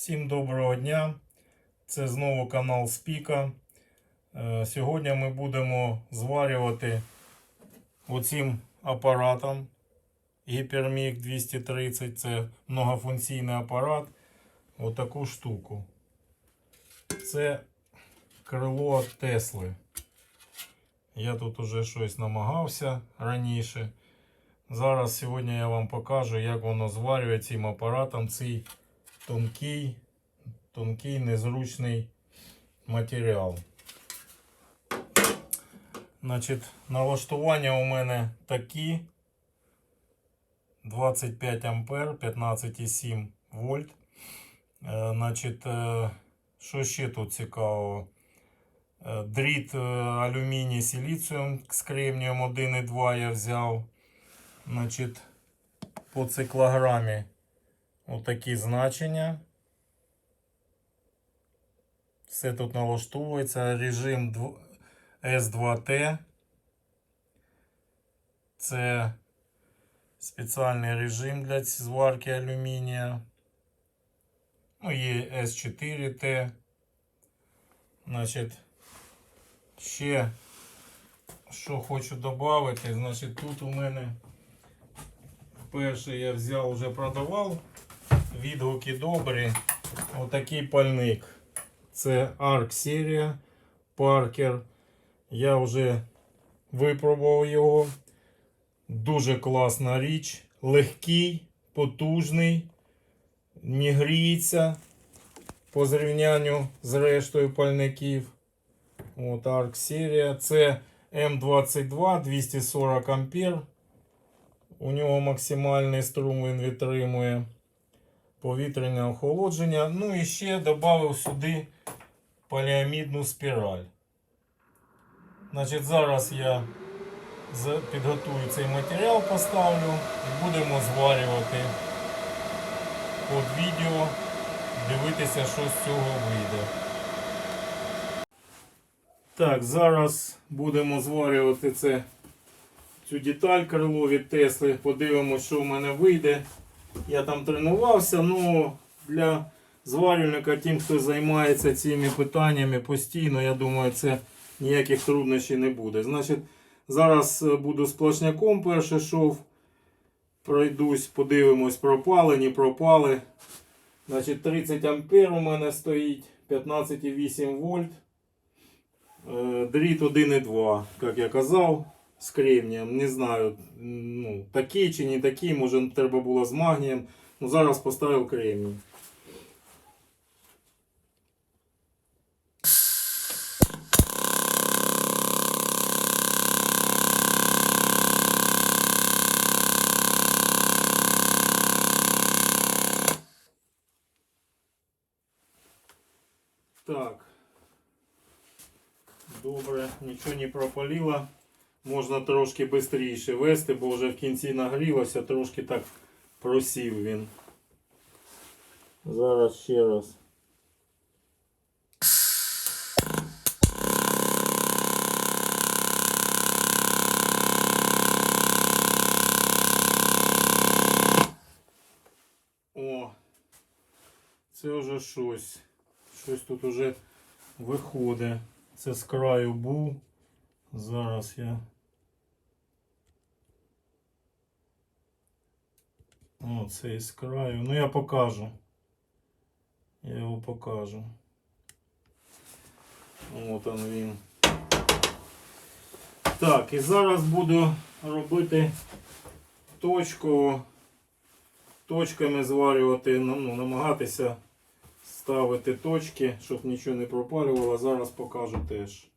Всім доброго дня! Це знову канал Спіка. Е, Сьогодні ми будемо зварювати оцим апаратом Hypermic 230. Це многофункційний апарат. Отаку штуку. Це крило Тесли. Я тут уже щось намагався раніше. Зараз сьогодні я вам покажу, як воно зварює цим апаратом цей тонкий, тонкий незручний матеріал. Значить, налаштування у мене такі 25 ампер, 15,7 вольт. Е, Значить, е, що ще тут цікавого? Е, Дріт алюміній силіціум з кремнієм 1,2 я взяв. Значить, по циклограмі отакі значення. Все тут налаштовується. Режим S2T. Це спеціальний режим для зварки алюмінія. Ну, є S4T. Значить, ще що хочу додати, значить, тут у мене перший я взяв, вже продавав. Відгуки добрі. Отакий пальник. Це Arc серія Parker. Я вже випробував його. Дуже класна річ. Легкий, потужний, не гріється по зрівнянню з рештою пальників. От Arc серія. Це М22 240 ампер. У нього максимальний струм він витримує повітряне охолодження. Ну і ще додав сюди поліамідну спіраль. Значить, зараз я підготую цей матеріал, поставлю і будемо зварювати під відео, дивитися, що з цього вийде. Так, зараз будемо зварювати це, цю деталь крило від Тесли. Подивимося, що в мене вийде. Я там тренувався, ну для зварювальника, тим, хто займається цими питаннями постійно, я думаю, це ніяких труднощів не буде. Значить, зараз е, буду сплошняком перший шов. Пройдусь, подивимось, пропали, не пропали. Значить, 30 ампер у мене стоїть, 15,8 вольт. Е, Дріт 1,2, як я казав, з кремнієм. Не знаю, ну, такий чи не такий, може треба було з магнієм. Ну, зараз поставив кремній. Так. Добре, нічого не пропалило. Можна трошки швидше вести, бо вже в кінці нагрілося, трошки так просів він. Зараз ще раз. О, це вже щось. Щось тут уже виходить. Це з краю був. Зараз я. О, це краю. Ну я покажу. Я його покажу. От он він. Так, і зараз буду робити точку. Точками зварювати, ну, ну, намагатися ставити точки, щоб нічого не пропалювало. Зараз покажу теж.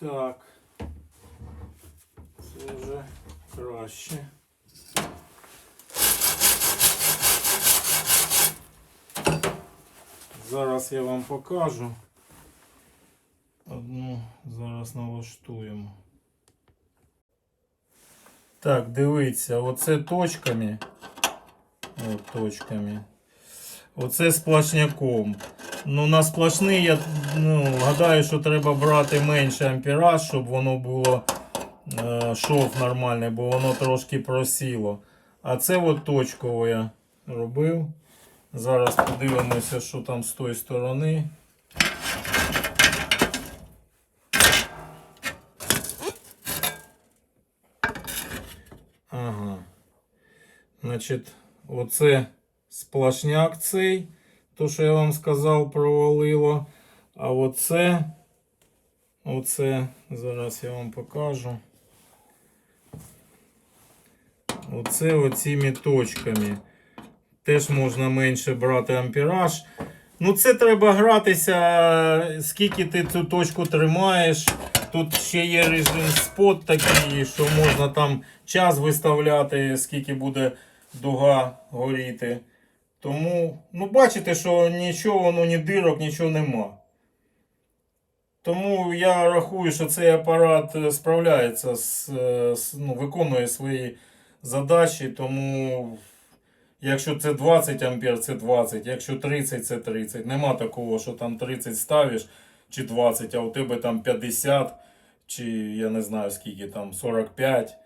Так. Це вже краще. Зараз я вам покажу. Одну зараз налаштуємо. Так, дивіться, оце точками. От точками. Оце сплошняком. Ну, на сплошний я ну, гадаю, що треба брати менше ампераж, щоб воно було е, шов нормальний, бо воно трошки просіло. А це от точково я робив. Зараз подивимося, що там з тої сторони. Ага. Значить, оце сплошняк цей, то, що я вам сказав, провалило. А оце, оце, зараз я вам покажу. Оце оціми точками. Теж можна менше брати ампераж. Ну, це треба гратися, скільки ти цю точку тримаєш. Тут ще є режим спот такий, що можна там час виставляти, скільки буде дуга горіти. Тому, ну бачите, що нічого, ну ні дирок, нічого нема. Тому я рахую, що цей апарат е, справляється е, з ну, виконує свої задачі. Тому, якщо це 20 ампер, це 20, якщо 30, це 30. Нема такого, що там 30 ставиш чи 20, а у тебе там 50, чи я не знаю скільки там 45.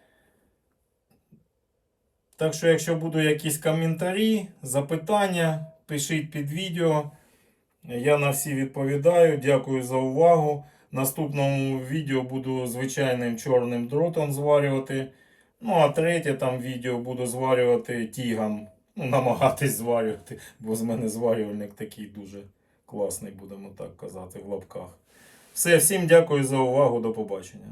Так що, якщо будуть якісь коментарі, запитання, пишіть під відео. Я на всі відповідаю. Дякую за увагу. В наступному відео буду звичайним чорним дротом зварювати. Ну, а третє там відео буду зварювати тігом. Ну, намагатись зварювати, бо з мене зварювальник такий дуже класний, будемо так казати, в лапках. Все, всім дякую за увагу. До побачення.